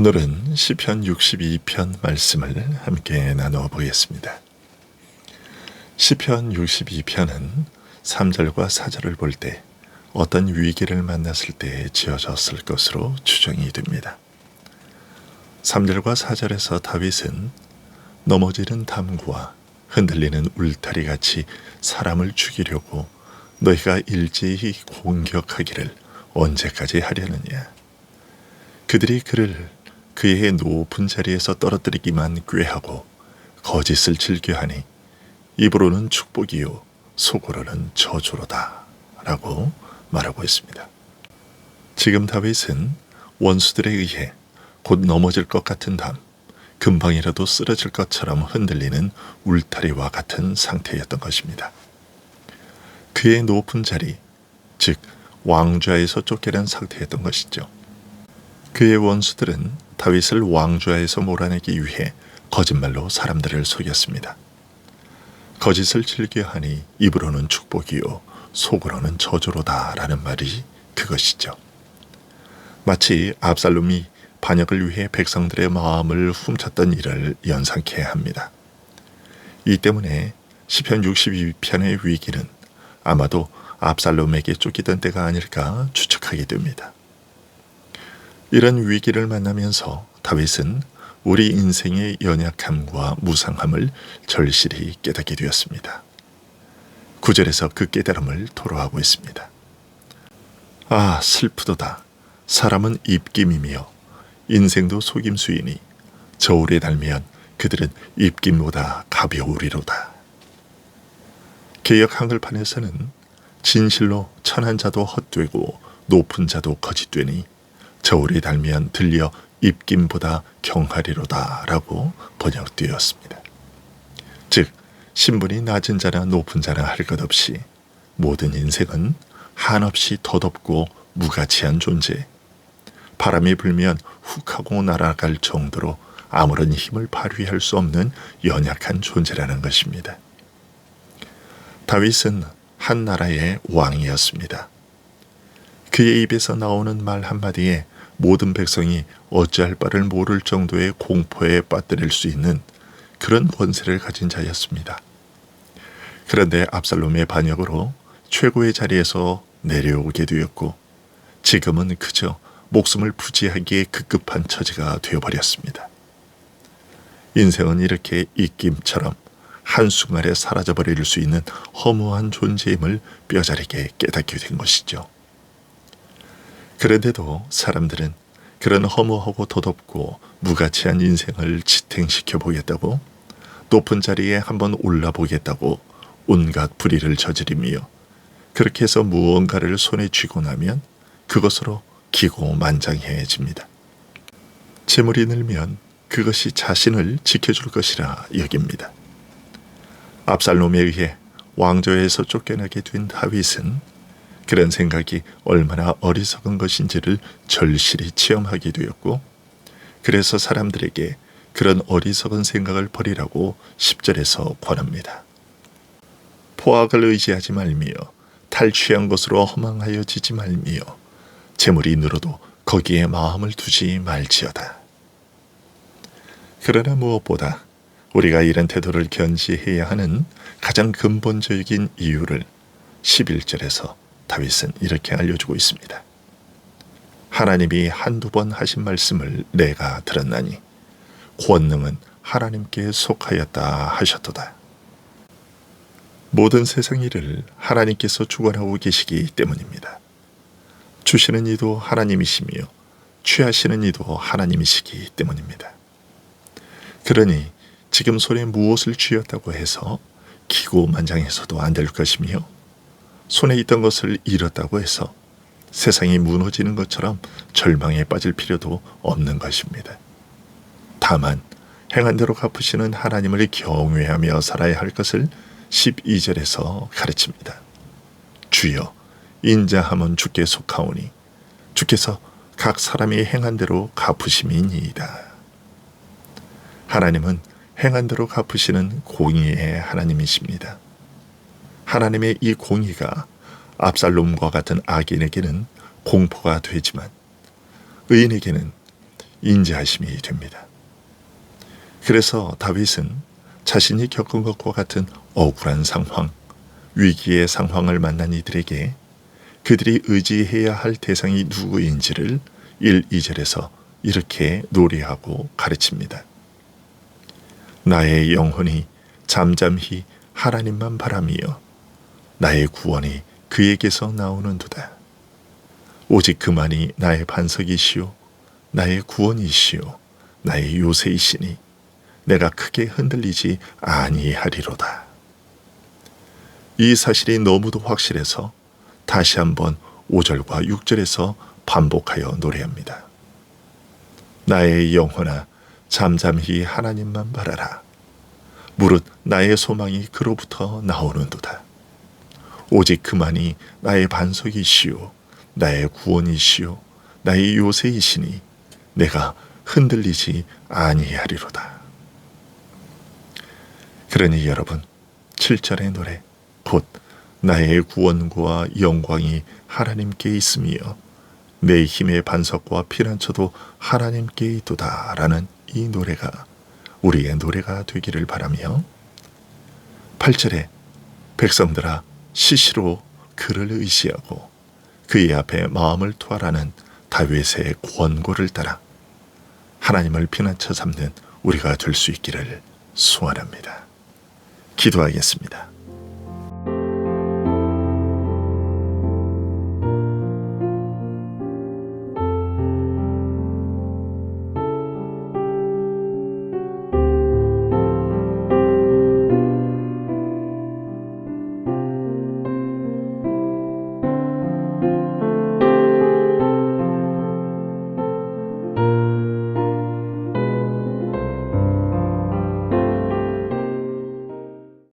오늘은 시편 62편 말씀을 함께 나누어 보겠습니다. 시편 62편은 3절과 4절을 볼 때 어떤 위기를 만났을 때 지어졌을 것으로 추정이 됩니다. 3절과 4절에서 다윗은 넘어지는 담과 흔들리는 울타리 같이 사람을 죽이려고 너희가 일제히 공격하기를 언제까지 하려느냐. 그들이 그를 그의 높은 자리에서 떨어뜨리기만 꾀하고 거짓을 즐겨하니 입으로는 축복이요 속으로는 저주로다 라고 말하고 있습니다. 지금 다윗은 원수들에 의해 곧 넘어질 것 같은 담, 금방이라도 쓰러질 것처럼 흔들리는 울타리와 같은 상태였던 것입니다. 그의 높은 자리, 즉 왕좌에서 쫓겨난 상태였던 것이죠. 그의 원수들은 다윗을 왕좌에서 몰아내기 위해 거짓말로 사람들을 속였습니다. 거짓을 즐겨 하니 입으로는 축복이요 속으로는 저주로다라는 말이 그것이죠. 마치 압살롬이 반역을 위해 백성들의 마음을 훔쳤던 일을 연상케 합니다. 이 때문에 시편 62편의 위기는 아마도 압살롬에게 쫓기던 때가 아닐까 추측하게 됩니다. 이런 위기를 만나면서 다윗은 우리 인생의 연약함과 무상함을 절실히 깨닫게 되었습니다. 구절에서 그 깨달음을 토로하고 있습니다. 아, 슬프도다. 사람은 입김이며 인생도 속임수이니 저울에 달면 그들은 입김보다 가벼우리로다. 개혁 한글판에서는 진실로 천한 자도 헛되고 높은 자도 거짓되니 저울이 달면 들려 입김보다 경하리로다 라고 번역되었습니다. 즉, 신분이 낮은 자나 높은 자나 할 것 없이 모든 인생은 한없이 덧없고 무가치한 존재. 바람이 불면 훅 하고 날아갈 정도로 아무런 힘을 발휘할 수 없는 연약한 존재라는 것입니다. 다윗은 한 나라의 왕이었습니다. 그의 입에서 나오는 말 한마디에 모든 백성이 어찌할 바를 모를 정도의 공포에 빠뜨릴 수 있는 그런 권세를 가진 자였습니다. 그런데 압살롬의 반역으로 최고의 자리에서 내려오게 되었고 지금은 그저 목숨을 부지하기에 급급한 처지가 되어버렸습니다. 인생은 이렇게 입김처럼 한순간에 사라져버릴 수 있는 허무한 존재임을 뼈저리게 깨닫게 된 것이죠. 그런데도 사람들은 그런 허무하고 덧없고 무가치한 인생을 지탱시켜 보겠다고 높은 자리에 한번 올라 보겠다고 온갖 불의를 저지르며 그렇게 해서 무언가를 손에 쥐고 나면 그것으로 기고만장해집니다. 재물이 늘면 그것이 자신을 지켜줄 것이라 여깁니다. 압살롬에 의해 왕조에서 쫓겨나게 된 다윗은 그런 생각이 얼마나 어리석은 것인지를 절실히 체험하게 되었고, 그래서 사람들에게 그런 어리석은 생각을 버리라고 10절에서 권합니다. 포악을 의지하지 말며 탈취한 것으로 허망하여 지지 말며 재물이 늘어도 거기에 마음을 두지 말지어다. 그러나 무엇보다 우리가 이런 태도를 견지해야 하는 가장 근본적인 이유를 11절에서 다윗은 이렇게 알려주고 있습니다. 하나님이 한두 번 하신 말씀을 내가 들었나니 권능은 하나님께 속하였다 하셨도다. 모든 세상 일을 하나님께서 주관하고 계시기 때문입니다. 주시는 이도 하나님이시며 취하시는 이도 하나님이시기 때문입니다. 그러니 지금 손에 무엇을 쥐었다고 해서 기고만장해서도 안 될 것이며 손에 있던 것을 잃었다고 해서 세상이 무너지는 것처럼 절망에 빠질 필요도 없는 것입니다. 다만 행한 대로 갚으시는 하나님을 경외하며 살아야 할 것을 12절에서 가르칩니다. 주여 인자함은 주께 속하오니 주께서 각 사람이 행한 대로 갚으심이니이다. 하나님은 행한 대로 갚으시는 공의의 하나님이십니다. 하나님의 이 공의가 압살롬과 같은 악인에게는 공포가 되지만 의인에게는 인지하심이 됩니다. 그래서 다윗은 자신이 겪은 것과 같은 억울한 상황, 위기의 상황을 만난 이들에게 그들이 의지해야 할 대상이 누구인지를 1, 2절에서 이렇게 노래하고 가르칩니다. 나의 영혼이 잠잠히 하나님만 바라미어 나의 구원이 그에게서 나오는도다. 오직 그만이 나의 반석이시요 나의 구원이시요 나의 요새이시니 내가 크게 흔들리지 아니하리로다. 이 사실이 너무도 확실해서 다시 한번 5절과 6절에서 반복하여 노래합니다. 나의 영혼아 잠잠히 하나님만 바라라. 무릇 나의 소망이 그로부터 나오는도다. 오직 그만이 나의 반석이시요 나의 구원이시요 나의 요새이시니 내가 흔들리지 아니하리로다. 그러니 여러분 7절의 노래 곧 나의 구원과 영광이 하나님께 있으며 내 힘의 반석과 피난처도 하나님께 있도다라는 이 노래가 우리의 노래가 되기를 바라며 8절에 백성들아 시시로 그를 의지하고 그의 앞에 마음을 투하라는 다윗의 권고를 따라 하나님을 피난처 삼는 우리가 될 수 있기를 소원합니다. 기도하겠습니다.